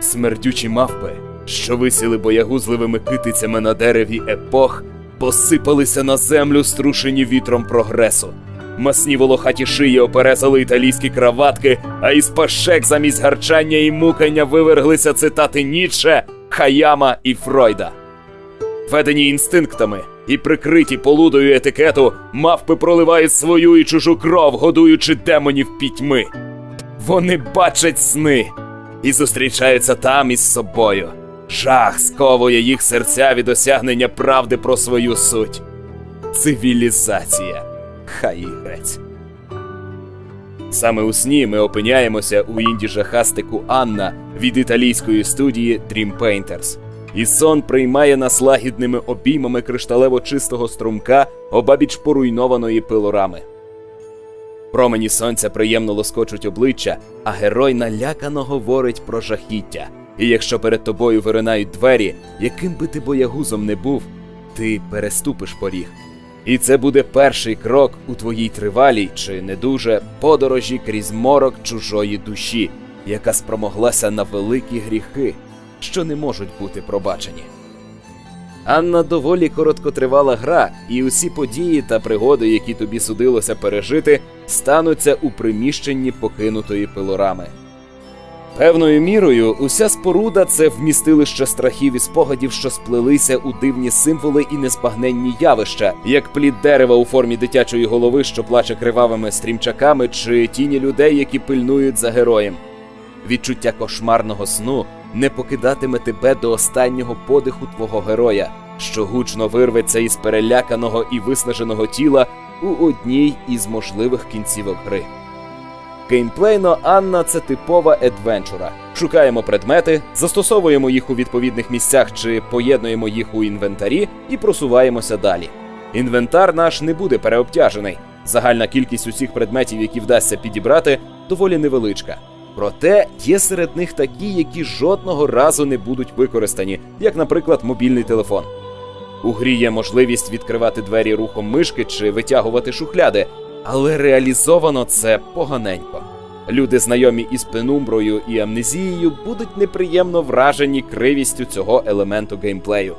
Смердючі мавпи, що висіли боягузливими китицями на дереві епох, посипалися на землю, струшені вітром прогресу. Масні волохаті шиї оперезали італійські краватки, а із пашек замість гарчання і мукання виверглися цитати Ніцше, Хаяма і Фройда. Ведені інстинктами і прикриті полудою етикету, мавпи проливають свою і чужу кров, годуючи демонів пітьми. Вони бачать сни і зустрічаються там із собою. Жах сковує їх серця від осягнення правди про свою суть. Цивілізація. Хай грець. Саме у сні ми опиняємося у інді жахастику Анна від італійської студії Dream Painters. І сон приймає нас лагідними обіймами кришталево чистого струмка обабіч поруйнованої пилорами. Промені сонця приємно лоскочуть обличчя, а герой налякано говорить про жахіття. І якщо перед тобою виринають двері, яким би ти боягузом не був, ти переступиш поріг. І це буде перший крок у твоїй тривалій чи не дуже подорожі крізь морок чужої душі, яка спромоглася на великі гріхи, що не можуть бути пробачені. Анна доволі короткотривала гра, і усі події та пригоди, які тобі судилося пережити, стануться у приміщенні покинутої пилорами. Певною мірою, уся споруда це вмістилище страхів і спогадів, що сплелися у дивні символи і незбагненні явища, як плід дерева у формі дитячої голови, що плаче кривавими стрімчаками, чи тіні людей, які пильнують за героєм. Відчуття кошмарного сну не покидатиме тебе до останнього подиху твого героя, що гучно вирветься із переляканого і виснаженого тіла у одній із можливих кінцівок гри. Геймплейно Анна це типова едвенчура. Шукаємо предмети, застосовуємо їх у відповідних місцях чи поєднуємо їх у інвентарі і просуваємося далі. Інвентар наш не буде переобтяжений. Загальна кількість усіх предметів, які вдасться підібрати, доволі невеличка. Проте є серед них такі, які жодного разу не будуть використані, як, наприклад, мобільний телефон. У грі є можливість відкривати двері рухом мишки чи витягувати шухляди, але реалізовано це поганенько. Люди, знайомі із пенумброю і амнезією, будуть неприємно вражені кривістю цього елементу геймплею.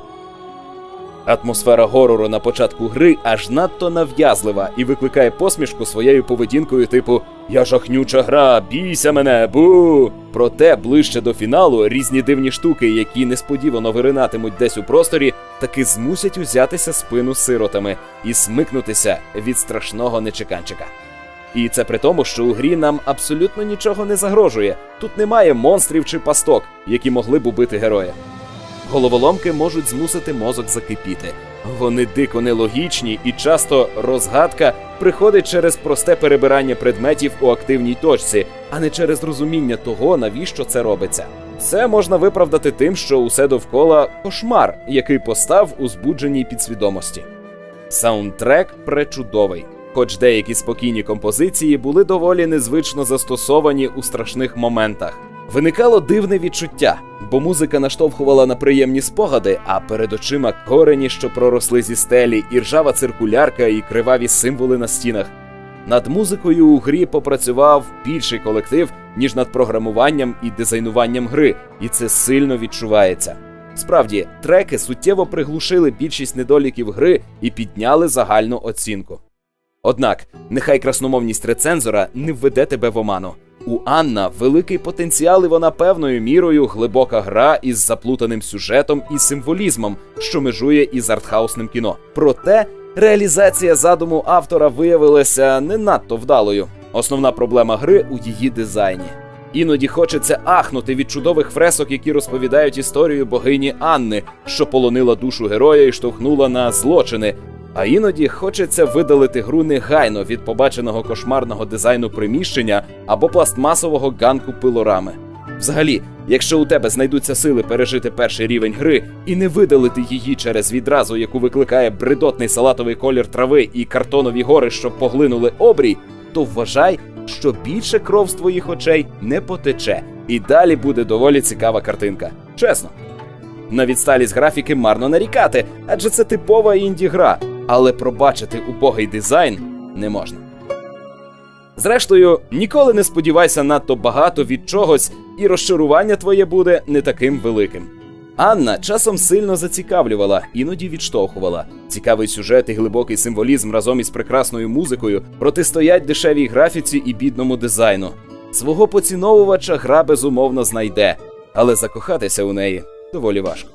Атмосфера горору на початку гри аж надто нав'язлива і викликає посмішку своєю поведінкою, типу Я жахнюча гра, бійся мене, бу. Проте ближче до фіналу різні дивні штуки, які несподівано виринатимуть десь у просторі, таки змусять узятися спину сиротами і смикнутися від страшного нечеканчика. І це при тому, що у грі нам абсолютно нічого не загрожує. Тут немає монстрів чи пасток, які могли б убити героя. Головоломки можуть змусити мозок закипіти. Вони дико нелогічні, і часто розгадка приходить через просте перебирання предметів у активній точці, а не через розуміння того, навіщо це робиться. Це можна виправдати тим, що усе довкола кошмар, який постав у збудженій підсвідомості. Саундтрек пречудовий, хоч деякі спокійні композиції були доволі незвично застосовані у страшних моментах. Виникало дивне відчуття, бо музика наштовхувала на приємні спогади, а перед очима корені, що проросли зі стелі, і ржава циркулярка, і криваві символи на стінах. Над музикою у грі попрацював більший колектив, ніж над програмуванням і дизайнуванням гри, і це сильно відчувається. Справді, треки суттєво приглушили більшість недоліків гри і підняли загальну оцінку. Однак, нехай красномовність рецензора не введе тебе в оману. У Анна великий потенціал, і вона певною мірою глибока гра із заплутаним сюжетом і символізмом, що межує із артхаусним кіно. Проте реалізація задуму автора виявилася не надто вдалою. Основна проблема гри у її дизайні. Іноді хочеться ахнути від чудових фресок, які розповідають історію богині Анни, що полонила душу героя і штовхнула на злочини. А іноді хочеться видалити гру негайно від побаченого кошмарного дизайну приміщення або пластмасового ганку пилорами. Взагалі, якщо у тебе знайдуться сили пережити перший рівень гри і не видалити її через відразу, яку викликає бридотний салатовий колір трави і картонові гори, що поглинули обрій, то вважай, що більше кров з твоїх очей не потече, і далі буде доволі цікава картинка. Чесно. На відсталість графіки марно нарікати, адже це типова інді гра, але пробачити убогий дизайн не можна. Зрештою, ніколи не сподівайся надто багато від чогось, і розчарування твоє буде не таким великим. Анна часом сильно зацікавлювала, іноді відштовхувала. Цікавий сюжет і глибокий символізм разом із прекрасною музикою протистоять дешевій графіці і бідному дизайну. Свого поціновувача гра безумовно знайде, але закохатися у неї доволі важко.